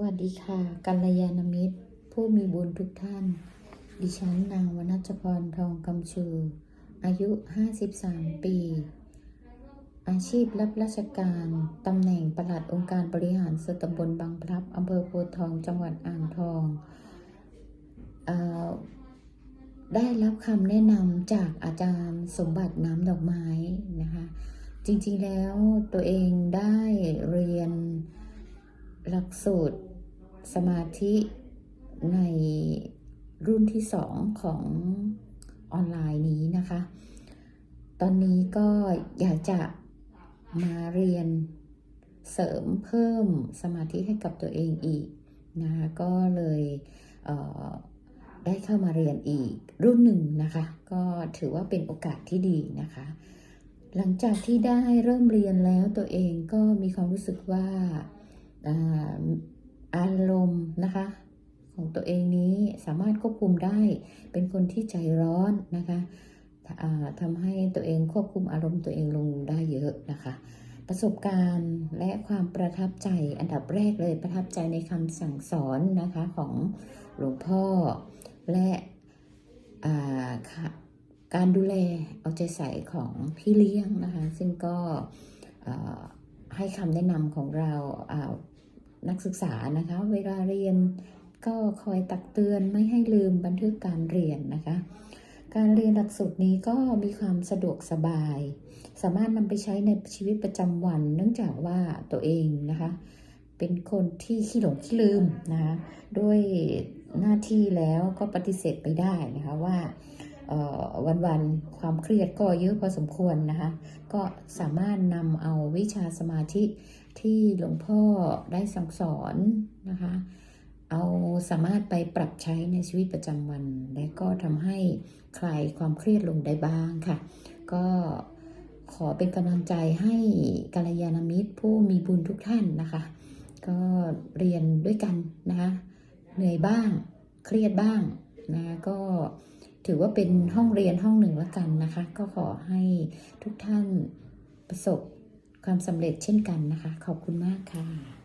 วัสดีค่ะ กัลยาณมิตร ผู้มีบุญทุกท่าน ดิฉันนางวนัชพรทองกำชู อายุ 53 ปี อาชีพรับราชการ ตำแหน่งปลัดองค์การบริหารส่วนตำบลบางพลับอำเภอโพธิ์ทองจังหวัดอ่างทองอได้รับคำแนะนำจากอาจารย์สมบัติน้ำดอกไม้นะคะ จริงๆแล้วตัวเองได้เรียน หลักสูตรสมาธิในรุ่นที่สองของออนไลน์นี้นะคะ ตอนนี้ก็อยากจะมาเรียนเสริมเพิ่มสมาธิให้กับตัวเองอีกนะคะก็เลยเได้เข้ามาเรียนอีกรุ่นหนึ่งนะคะ ก็ถือว่าเป็นโอกาสที่ดีนะคะ หลังจากที่ได้เริ่มเรียนแล้วตัวเองก็มีความรู้สึกว่า อารมณ์นะคะ ของตัวเองนี้สามารถควบคุมได้ เป็นคนที่ใจร้อนนะคะอ่าทำให้ตัวเองควบคุมอารมณ์ตัวเองลงได้เยอะนะคะ ประสบการณ์และความประทับใจอันดับแรกเลยประทับใจในคำสั่งสอนนะคะของหลวงพ่อ และการดูแลเอาใจใส่ของพี่เลี้ยงนะคะ ซึ่งก็ ให้คำแนะนำของเรานักศึกษานะคะ เวลาเรียนก็คอยตักเตือนไม่ให้ลืมบันทึกการเรียนนะคะ การเรียนหลักสูตรนี้ก็มีความสะดวกสบาย สามารถนำไปใช้ในชีวิตประจำวัน เนื่องจากว่าตัวเองนะคะ เป็นคนที่ขี้หลงขี้ลืมนะคะด้วยหน้าที่แล้วก็ปฏิเสธไปได้นะคะว่า วันวันๆความเครียดก็เยอะพอสมควรนะคะ ก็สามารถนำเอาวิชาสมาธิที่หลวงพ่อได้สั่งสอนนะคะ เอาสามารถไปปรับใช้ในชีวิตประจำวัน และก็ทำให้คลายความเครียดลงได้บ้างค่ะ ก็ขอเป็นกำลังใจให้กัลยาณมิตรผู้มีบุญทุกท่านนะคะ ก็เรียนด้วยกันนะคะเหนื่อยบ้างเครียดบ้างนะก็ ถือว่าเป็นห้องเรียนห้องหนึ่งละกันนะคะ ก็ขอให้ทุกท่านประสบความสำเร็จเช่นกันนะคะ ขอบคุณมากค่ะ